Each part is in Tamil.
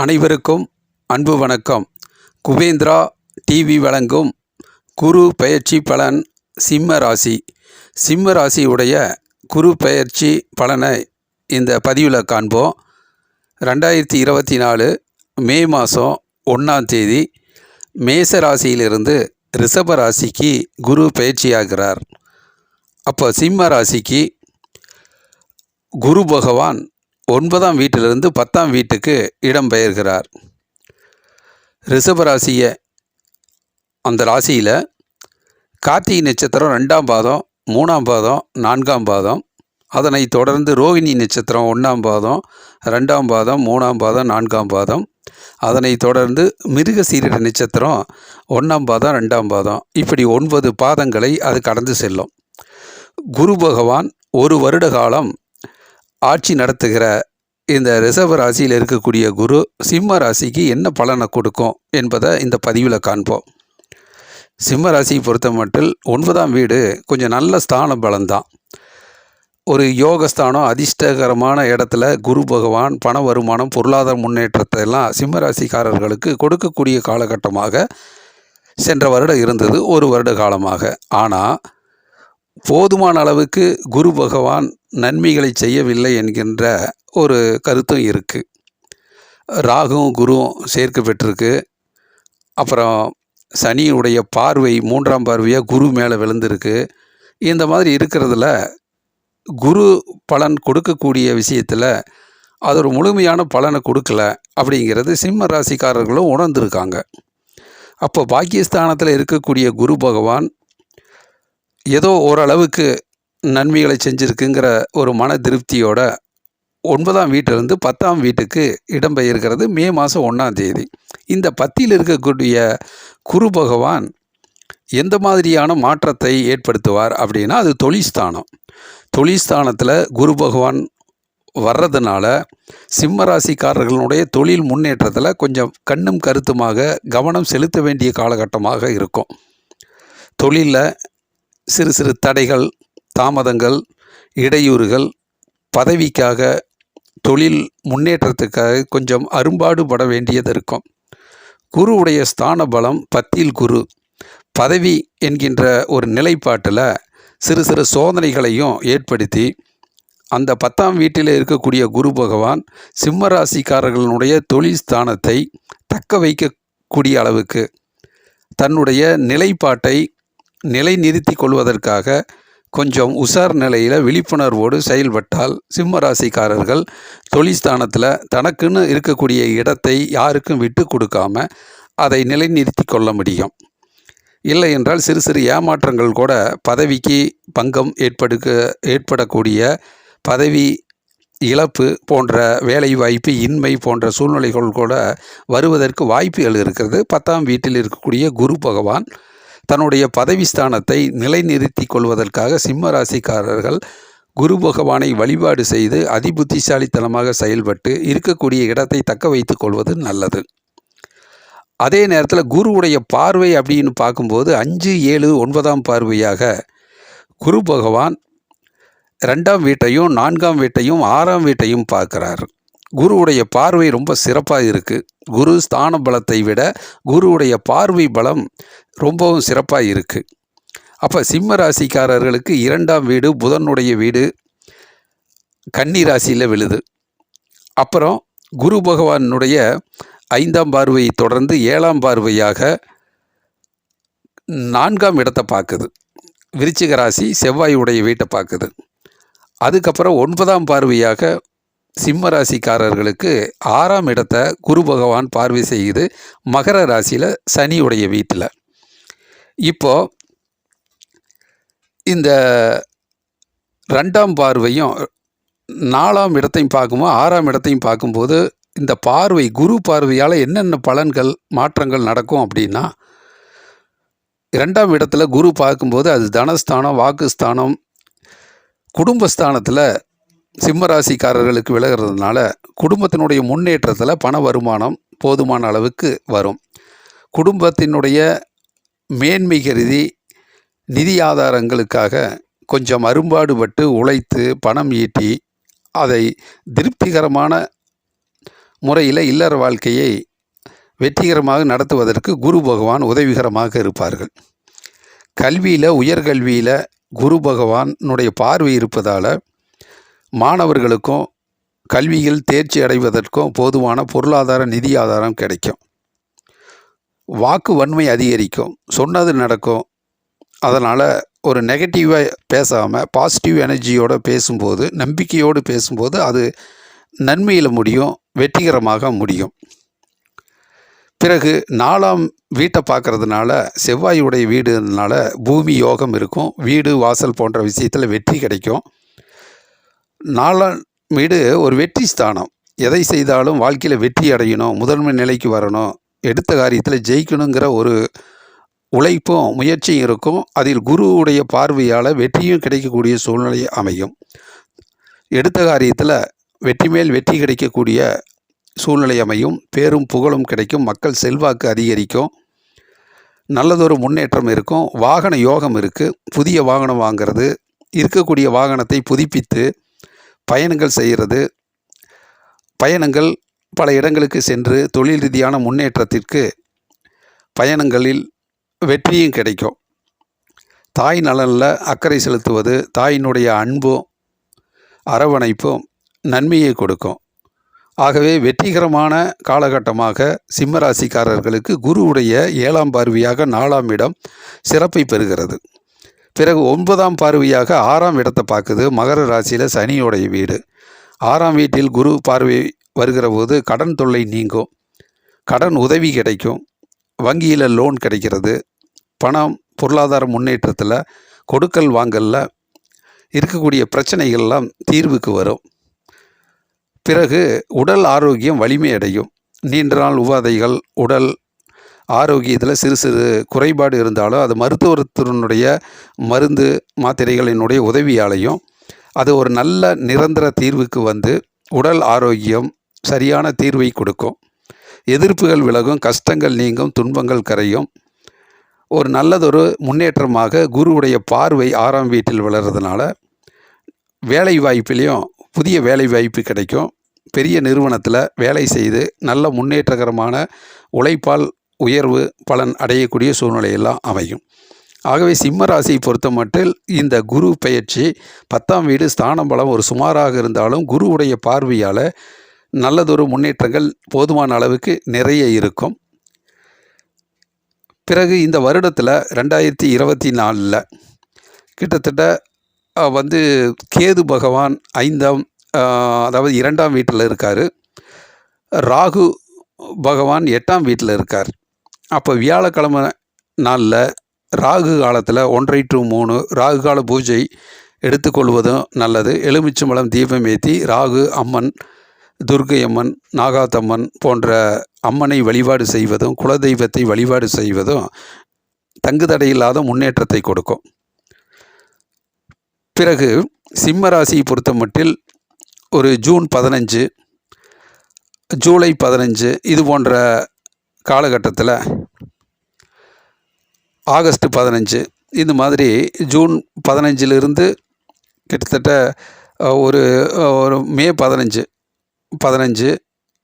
அனைவருக்கும் அன்பு வணக்கம். குபேந்திரா டிவி வழங்கும் குரு பெயர்ச்சி பலன் சிம்ம ராசி. சிம்ம ராசியுடைய குரு பெயர்ச்சி பலனை இந்த பதிவில் காண்போம். ரெண்டாயிரத்தி இருபத்தி நாலு மே மாதம் ஒன்றாம் தேதி மேச ராசியிலிருந்து ரிஷப ராசிக்கு குரு பெயர்ச்சியாகிறார். அப்போ சிம்ம ராசிக்கு குரு பகவான் ஒன்பதாம் வீட்டிலிருந்து பத்தாம் வீட்டுக்கு இடம் பெயர்கிறார் ரிஷபராசிய அந்த ராசியில் கார்த்திகை நட்சத்திரம் ரெண்டாம் பாதம் மூணாம் பாதம் நான்காம் பாதம் அதனை தொடர்ந்து ரோகிணி நட்சத்திரம் ஒன்றாம் பாதம் ரெண்டாம் பாதம் மூணாம் பாதம் நான்காம் பாதம் அதனைத் தொடர்ந்து மிருகசீரிட நட்சத்திரம் ஒன்றாம் பாதம் ரெண்டாம் பாதம் இப்படி ஒன்பது பாதங்களை அது கடந்து செல்லும். குரு பகவான் ஒரு வருட காலம் ஆட்சி நடத்துகிற இந்த ரிசர்வ் ராசியில் இருக்கக்கூடிய குரு சிம்ம ராசிக்கு என்ன பலனை கொடுக்கும் என்பதை இந்த பதிவில் காண்போம். சிம்ம ராசியை பொறுத்த மட்டில் ஒன்பதாம் வீடு கொஞ்சம் நல்ல ஸ்தான பலன்தான். ஒரு யோகஸ்தானம் அதிர்ஷ்டகரமான இடத்துல குரு பகவான் பண வருமானம் பொருளாதார முன்னேற்றத்தை எல்லாம் சிம்ம ராசிக்காரர்களுக்கு கொடுக்கக்கூடிய காலகட்டமாக சென்ற வருடம் இருந்தது ஒரு வருட காலமாக. ஆனால் போதுமான அளவுக்கு குரு பகவான் நன்மைகளை செய்யவில்லை என்கின்ற ஒரு கருத்தும் இருக்குது ராகுவும் குருவும் சேர்க்க பெற்றிருக்கு. அப்புறம் சனியுடைய பார்வை மூன்றாம் பார்வையாக குரு மேலே விழுந்திருக்கு. இந்த மாதிரி இருக்கிறதுல குரு பலன் கொடுக்கக்கூடிய விஷயத்தில் அது ஒரு முழுமையான பலனை கொடுக்கல அப்படிங்கிறது சிம்ம ராசிக்காரர்களும் உணர்ந்திருக்காங்க. அப்போ பாக்கியஸ்தானத்தில் இருக்கக்கூடிய குரு பகவான் ஏதோ ஓரளவுக்கு நன்மைகளை செஞ்சுருக்குங்கிற ஒரு மன திருப்தியோட ஒன்பதாம் வீட்டிலிருந்து பத்தாம் வீட்டுக்கு இடம்பெயர்கிறது மே மாதம் ஒன்றாம் தேதி. இந்த பத்தியில் இருக்கக்கூடிய குரு பகவான் எந்த மாதிரியான மாற்றத்தை ஏற்படுத்துவார் அப்படின்னா அது தொழில்ஸ்தானம் தொழில்ஸ்தானத்தில் குரு பகவான் வர்றதுனால சிம்மராசிக்காரர்களுடைய தொழில் முன்னேற்றத்தில் கொஞ்சம் கண்ணும் கருத்துமாக கவனம் செலுத்த வேண்டிய காலகட்டமாக இருக்கும். தொழிலில் சிறு சிறு தடைகள் தாமதங்கள் இடையூறுகள் பதவிக்காக தொழில் முன்னேற்றத்துக்காக கொஞ்சம் அரும்பாடுபட வேண்டியது இருக்கும். குருவுடைய ஸ்தான பலம் பத்தில் குரு. பதவி என்கின்ற ஒரு நிலைப்பாட்டில் சிறு சிறு சோதனைகளையும் ஏற்படுத்தி அந்த பத்தாம் வீட்டில் இருக்கக்கூடிய குரு பகவான் சிம்ம ராசிக்காரர்களுடைய தொழில் ஸ்தானத்தை தக்க வைக்கக்கூடிய அளவுக்கு தன்னுடைய நிலைப்பாட்டை நிலைநிறுத்தி கொள்வதற்காக கொஞ்சம் உசார் நிலையில் விழிப்புணர்வோடு செயல்பட்டால் சிம்ம ராசிக்காரர்கள் தொழில்ஸ்தானத்தில் தனக்குன்னு இருக்கக்கூடிய இடத்தை யாருக்கும் விட்டு கொடுக்காம அதை நிலைநிறுத்தி கொள்ள முடியும். இல்லை என்றால் சிறு சிறு ஏமாற்றங்கள் கூட பதவிக்கு பங்கம் ஏற்படுக்க ஏற்படக்கூடிய பதவி இழப்பு போன்ற வேலை வாய்ப்பு இன்மை போன்ற சூழ்நிலைகள் கூட வருவதற்கு வாய்ப்புகள் இருக்கிறது. பத்தாம் வீட்டில் இருக்கக்கூடிய குரு பகவான் தன்னுடைய பதவி ஸ்தானத்தை நிலைநிறுத்தி கொள்வதற்காக சிம்ம ராசிக்காரர்கள் குரு பகவானை வழிபாடு செய்து அதிபுத்திசாலித்தனமாக செயல்பட்டு இருக்கக்கூடிய இடத்தை தக்க வைத்து கொள்வது நல்லது. அதே நேரத்தில் குருவுடைய பார்வை அப்படின்னு பார்க்கும்போது அஞ்சு ஏழு ஒன்பதாம் பார்வையாக குரு பகவான் ரெண்டாம் வீட்டையும் நான்காம் வீட்டையும் ஆறாம் வீட்டையும் பார்க்குறார். குருவுடைய பார்வை ரொம்ப சிறப்பாக இருக்குது குரு ஸ்தான பலத்தை விட குருவுடைய பார்வை பலம் ரொம்பவும் சிறப்பாக இருக்குது அப்போ சிம்ம ராசிக்காரர்களுக்கு இரண்டாம் வீடு புதனுடைய வீடு கன்னி ராசியில் விழுது. அப்புறம் குரு பகவானுடைய ஐந்தாம் பார்வையை தொடர்ந்து ஏழாம் பார்வையாக நான்காம் இடத்தை பார்க்குது. விருச்சிக ராசி செவ்வாயுடைய வீட்டை பார்க்குது. அதுக்கப்புறம் ஒன்பதாம் பார்வையாக சிம்ம ராசிக்காரர்களுக்கு ஆறாம் இடத்தை குரு பகவான் பார்வை செய்யுது. மகர ராசியில் சனியுடைய வீட்டில். இப்போ இந்த ரெண்டாம் பார்வையும் நாலாம் இடத்தையும் பார்க்கும்போது ஆறாம் இடத்தையும் பார்க்கும்போது இந்த பார்வை குரு பார்வையால் என்னென்ன பலன்கள் மாற்றங்கள் நடக்கும் அப்படின்னா இரண்டாம் இடத்துல குரு பார்க்கும்போது அது தனஸ்தானம் வாக்குஸ்தானம் குடும்பஸ்தானத்தில் சிம்மராசிக்காரர்களுக்கு விலகிறதுனால குடும்பத்தினுடைய முன்னேற்றத்தில் பண வருமானம் போதுமான அளவுக்கு வரும். குடும்பத்தினுடைய மேன்மை கருதி நிதி ஆதாரங்களுக்காக கொஞ்சம் அரும்பாடுபட்டு உழைத்து பணம் ஈட்டி அதை திருப்திகரமான முறையில் இல்லற வாழ்க்கையை வெற்றிகரமாக நடத்துவதற்கு குரு பகவான் உதவிகரமாக இருப்பார்கள். கல்வியில் உயர்கல்வியில் குரு பகவானுடைய பார்வை இருப்பதால் மாணவர்களுக்கும் கல்வியில் தேர்ச்சி அடைவதற்கும் போதுமான பொருளாதார நிதி ஆதாரம் கிடைக்கும். வாக்கு வன்மை அதிகரிக்கும். சொன்னது நடக்கும். அதனால் ஒரு நெகட்டிவாக பேசாமல் பாசிட்டிவ் எனர்ஜியோடு பேசும்போது நம்பிக்கையோடு பேசும்போது அது நன்மையில் முடியும் வெற்றிகரமாக முடியும். பிறகு நாலாம் வீட்டை பார்க்கறதுனால செவ்வாயுடைய வீடுனால பூமி யோகம் இருக்கும் வீடு வாசல் போன்ற விஷயத்தில் வெற்றி கிடைக்கும். நாலாம் வீடு ஒரு வெற்றி ஸ்தானம். எதை செய்தாலும் வாழ்க்கையில் வெற்றி அடையணும் முதன்மை நிலைக்கு வரணும் எடுத்த காரியத்தில் ஜெயிக்கணுங்கிற ஒரு உழைப்பும் முயற்சியும் இருக்கும். அதில் குருவுடைய பார்வையால் வெற்றியும் கிடைக்கக்கூடிய சூழ்நிலை அமையும். எடுத்த காரியத்தில் வெற்றி மேல் வெற்றி கிடைக்கக்கூடிய சூழ்நிலை அமையும். பேரும் புகழும் கிடைக்கும். மக்கள் செல்வாக்கு அதிகரிக்கும். நல்லதொரு முன்னேற்றம் இருக்கும். வாகன யோகம் இருக்குது புதிய வாகனம் வாங்கிறது இருக்கக்கூடிய வாகனத்தை புதுப்பித்து பயணங்கள் செய்கிறது. பயணங்கள் பல இடங்களுக்கு சென்று தொழில் ரீதியான முன்னேற்றத்திற்கு பயணங்களில் வெற்றியும் கிடைக்கும். தாய் நலனில் அக்கறை செலுத்துவது தாயினுடைய அன்பும் அரவணைப்பும் நன்மையை கொடுக்கும். ஆகவே வெற்றிகரமான காலகட்டமாக சிம்மராசிக்காரர்களுக்கு குருவுடைய ஏழாம் பார்வையாக நாலாம் இடம் சிறப்பை பெறுகிறது. பிறகு ஒன்பதாம் பார்வையாக ஆறாம் இடத்தை பார்க்குது மகர ராசியில் சனியோடைய வீடு. ஆறாம் வீட்டில் குரு பார்வை வருகிற போது கடன் தொல்லை நீங்கும். கடன் உதவி கிடைக்கும். வங்கியில் லோன் கிடைக்கிறது. பணம் பொருளாதார முன்னேற்றத்தில் கொடுக்கல் வாங்கலில் இருக்கக்கூடிய பிரச்சனைகள்லாம் தீர்வுக்கு வரும். பிறகு உடல் ஆரோக்கியம் வலிமை அடையும். நீண்ட நாள் உபாதைகள் உடல் ஆரோக்கியத்தில் சிறு சிறு குறைபாடு இருந்தாலும் அது மருத்துவத்தினுடைய மருந்து மாத்திரைகளினுடைய உதவியாலையும் அது ஒரு நல்ல நிரந்தர தீர்வுக்கு வந்து உடல் ஆரோக்கியம் சரியான தீர்வை கொடுக்கும். எதிர்ப்புகள் விலகும் கஷ்டங்கள் நீங்கும் துன்பங்கள் கரையும். ஒரு நல்லதொரு முன்னேற்றமாக குருவுடைய பார்வை ஆறாம் வீட்டில் வளர்கிறதுனால வேலை வாய்ப்பிலையும் புதிய வேலை வாய்ப்பு கிடைக்கும். பெரிய நிறுவனத்தில் வேலை செய்து நல்ல முன்னேற்றகரமான உழைப்பால் உயர்வு பலன் அடையக்கூடிய சூழ்நிலையெல்லாம் அமையும். ஆகவே சிம்ம ராசியை பொறுத்த மட்டில் இந்த குரு பயிற்சி பத்தாம் வீடு ஸ்தானம் பலம் ஒரு சுமாராக இருந்தாலும் குருவுடைய பார்வையால் நல்லதொரு முன்னேற்றங்கள் போதுமான அளவுக்கு நிறைய இருக்கும். பிறகு இந்த வருடத்தில் ரெண்டாயிரத்தி இருபத்தி நாலில் கிட்டத்தட்ட வந்து கேது பகவான் ஐந்தாம் அதாவது இரண்டாம் வீட்டில் இருக்கார். ராகு பகவான் எட்டாம் வீட்டில் இருக்கார். அப்போ வியாழக்கிழமை நாளில் ராகு காலத்தில் ஒன்றரை டு மூணு ராகு கால பூஜை எடுத்துக்கொள்வதும் நல்லது. எலுமிச்சம்பழம் தீபம் ஏற்றி ராகு அம்மன் துர்க்கை அம்மன் நாகாத்தம்மன் போன்ற அம்மனை வழிபாடு செய்வதும் குலதெய்வத்தை வழிபாடு செய்வதும் தங்குதடையில்லாத முன்னேற்றத்தை கொடுக்கும். பிறகு சிம்ம ராசியை பொறுத்த மட்டில் ஒரு ஜூன் பதினஞ்சு ஜூலை பதினஞ்சு இது போன்ற காலகட்டத்தில் ஆகஸ்ட் பதினஞ்சு இந்த மாதிரி ஜூன் பதினஞ்சிலிருந்து கிட்டத்தட்ட ஒரு ஒரு மே பதினஞ்சு பதினஞ்சு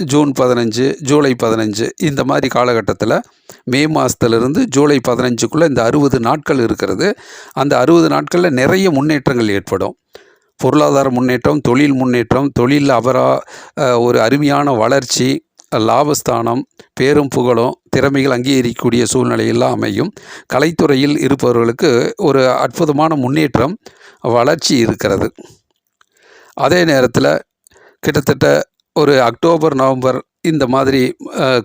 ஜூன் பதினஞ்சு ஜூலை பதினஞ்சு இந்த மாதிரி காலகட்டத்தில் மே மாதத்துலேருந்து ஜூலை பதினஞ்சுக்குள்ளே இந்த அறுபது நாட்கள் இருக்கிறது. அந்த அறுபது நாட்களில் நிறைய முன்னேற்றங்கள் ஏற்படும். பொருளாதார முன்னேற்றம் தொழில் முன்னேற்றம் தொழில் அபரா ஒரு அருமையான வளர்ச்சி லாபஸ்தானம் பேரும் புகழும் திறமைகள் அங்கீகரிக்கக்கூடிய சூழ்நிலையெல்லாம் அமையும். கலைத்துறையில் இருப்பவர்களுக்கு ஒரு அற்புதமான முன்னேற்றம் வளர்ச்சி இருக்கிறது. அதே நேரத்தில் கிட்டத்தட்ட ஒரு அக்டோபர் நவம்பர் இந்த மாதிரி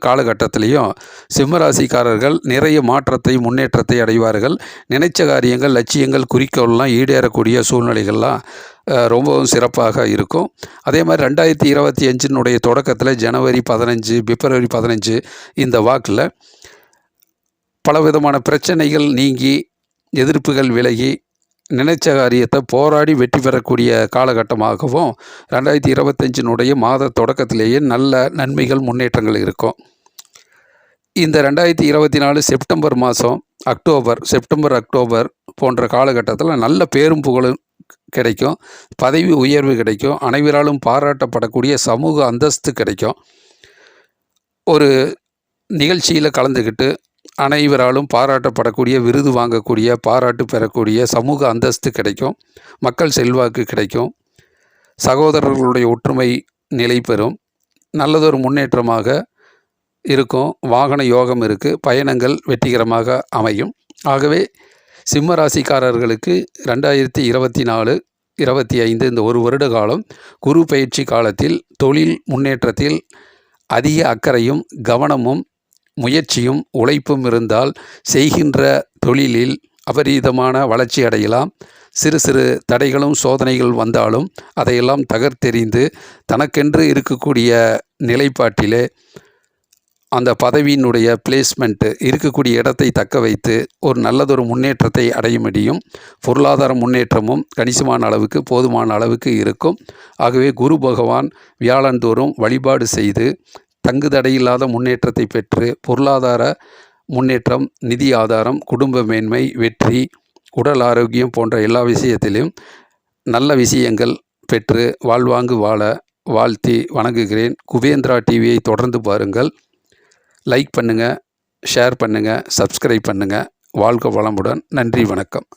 காலகட்டத்திலையும் சிம்மராசிக்காரர்கள் நிறைய மாற்றத்தை முன்னேற்றத்தை அடைவார்கள். நினைச்ச காரியங்கள் லட்சியங்கள் குறிக்கோள்லாம் ஈடேறக்கூடிய சூழ்நிலைகள்லாம் ரொம்பவும் சிறப்பாக இருக்கும். அதே மாதிரி ரெண்டாயிரத்தி இருபத்தி அஞ்சினுடைய தொடக்கத்தில் ஜனவரி பதினஞ்சு பிப்ரவரி பதினஞ்சு இந்த வாக்கில் பலவிதமான பிரச்சனைகள் நீங்கி எதிர்ப்புகள் விலகி நினைச்ச காரியத்தை போராடி வெற்றி பெறக்கூடிய காலகட்டமாகவும் ரெண்டாயிரத்தி இருபத்தஞ்சினுடைய மாத தொடக்கத்திலேயே நல்ல நன்மைகள் முன்னேற்றங்கள் இருக்கும். இந்த ரெண்டாயிரத்தி இருபத்தி நாலு செப்டம்பர் மாதம் அக்டோபர் செப்டம்பர் அக்டோபர் போன்ற காலகட்டத்தில் நல்ல பேரும் புகழும் கிடைக்கும். பதவி உயர்வு கிடைக்கும். அனைவராலும் பாராட்டப்படக்கூடிய சமூக அந்தஸ்து கிடைக்கும். ஒரு நிகழ்ச்சியில் கலந்துக்கிட்டு அனைவராலும் பாராட்டப்படக்கூடிய விருது வாங்கக்கூடிய பாராட்டு பெறக்கூடிய சமூக அந்தஸ்து கிடைக்கும். மக்கள் செல்வாக்கு கிடைக்கும். சகோதரர்களுடைய ஒற்றுமை நிலை பெறும். நல்லதொரு முன்னேற்றமாக இருக்கும். வாகன யோகம் இருக்குது பயணங்கள் வெற்றிகரமாக அமையும். ஆகவே சிம்ம ராசிக்காரர்களுக்கு ரெண்டாயிரத்தி இருபத்தி நாலு இருபத்தி ஐந்து இந்த ஒரு வருட காலம் குரு பயிற்சி காலத்தில் தொழில் முன்னேற்றத்தில் அதிக அக்கறையும் கவனமும் முயற்சியும் உழைப்பும் இருந்தால் செய்கின்ற தொழிலில் அபரீதமான வளர்ச்சி அடையலாம். சிறு சிறு தடைகளும் சோதனைகள் வந்தாலும் அதையெல்லாம் தகர்த்தெறிந்து தனக்கென்று இருக்கக்கூடிய நிலைப்பாட்டிலே அந்த பதவியினுடைய பிளேஸ்மெண்ட்டு இருக்கக்கூடிய இடத்தை தக்க வைத்து ஒரு நல்லதொரு முன்னேற்றத்தை அடைய முடியும். பொருளாதார முன்னேற்றமும் கணிசமான அளவுக்கு போதுமான அளவுக்கு இருக்கும். ஆகவே குரு பகவான் வியாழந்தோறும் வழிபாடு செய்து தங்குதடையில்லாத முன்னேற்றத்தை பெற்று பொருளாதார முன்னேற்றம் நிதி ஆதாரம் குடும்ப மேன்மை வெற்றி உடல் ஆரோக்கியம் போன்ற எல்லா விஷயத்திலும் நல்ல விஷயங்கள் பெற்று வாழ்வாங்கு வாழ வாழ்த்தி வணங்குகிறேன். குவேந்திரா டிவியை தொடர்ந்து பாருங்கள். லைக் பண்ணுங்கள் ஷேர் பண்ணுங்கள் சப்ஸ்கிரைப் பண்ணுங்கள் வாழ்க வளமுடன். நன்றி வணக்கம்.